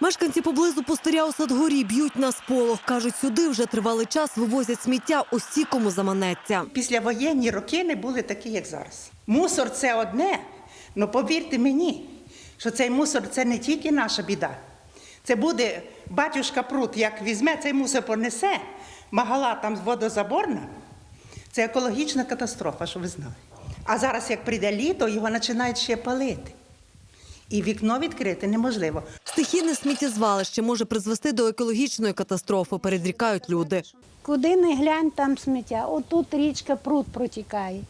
Мешканці поблизу пустиря у Садгорі б'ють на сполох. Кажуть, сюди вже тривалий час вивозять сміття усі, кому заманеться. Післявоєнні роки не були такі, як зараз. Мусор це одне, але повірте мені, що цей мусор це не тільки наша біда. Це буде батюшка пруд, як візьме, цей мусор понесе, магала там водозаборна. Це екологічна катастрофа, що ви знали. А зараз, як прийде літо, його починають ще палити. І вікно відкрити неможливо. Стихійне сміттєзвалище може призвести до екологічної катастрофи, передрікають люди. Куди не глянь, там сміття. Отут річка пруд протікає.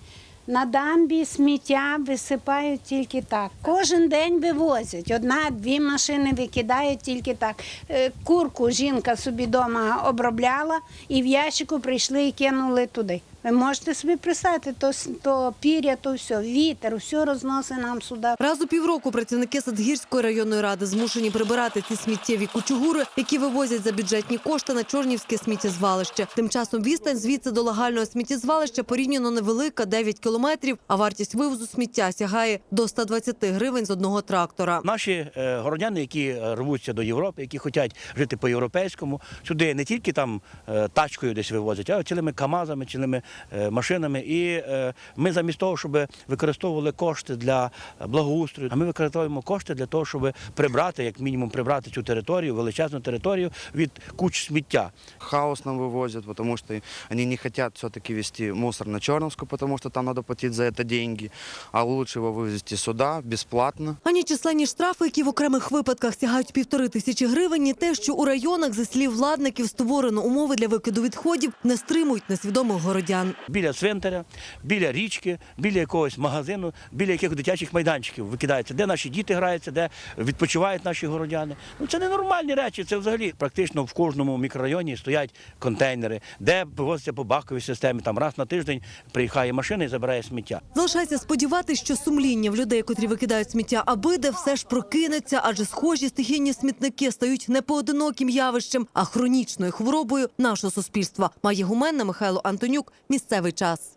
На дамбі сміття висипають тільки так. Кожен день вивозять. Одна-дві машини викидають тільки так. Е, Курку жінка собі вдома обробляла і в ящику прийшли і кинули туди. Ви можете собі представити, то, с- то пір'я, то все, вітер, все розносить нам сюди. Раз у півроку працівники Садгірської районної ради змушені прибирати ці сміттєві кучугури, які вивозять за бюджетні кошти на Чорнівське сміттєзвалище. Тим часом відстань звідси до лагального сміттєзвалища порівняно невелика 9 кілометрів, а вартість вивозу сміття сягає до 120 гривень з одного трактора. Наші е, городяни, які е, рвуться до Європи, які хочуть жити по-європейському, сюди не тільки там е, тачкою десь вивозять, а цілими камазами, цілими машинами. І е, ми замість того, щоб використовували кошти для благоустрою, а ми використовуємо кошти для того, щоб прибрати, як мінімум, прибрати цю територію, величезну територію від куч сміття. хаос нам вывозят, потому что они не хотят все-таки везти мусор на Черновскую, потому что там надо платить за это деньги, а лучше его вывезти сюда бесплатно. Ані численні штрафи, які в окремих випадках сягають півтори тисячі гривень, ні те, що у районах, зі слів владників, створено умови для викиду відходів, не стримують несвідомих городян. Біля цвинтаря, біля річки, біля якогось магазину, біля якихось дитячих майданчиків викидається, де наші діти граються, де відпочивають наші городяни. Ну це ненормальні речі. Це взагалі практично в кожному мікрорайоні стоять контейнери, де вивозиться по баковій системі. Там раз на тиждень приїхає машина і забирає сміття. Залишається сподіватися, що сумління в людей, котрі викидають сміття, аби де все ж прокинеться, адже схожі стихійні смітники стають не поодиноким явищем, а хронічною хворобою нашого суспільства. Має гуменна Михайло Антонюк. Місцевий час.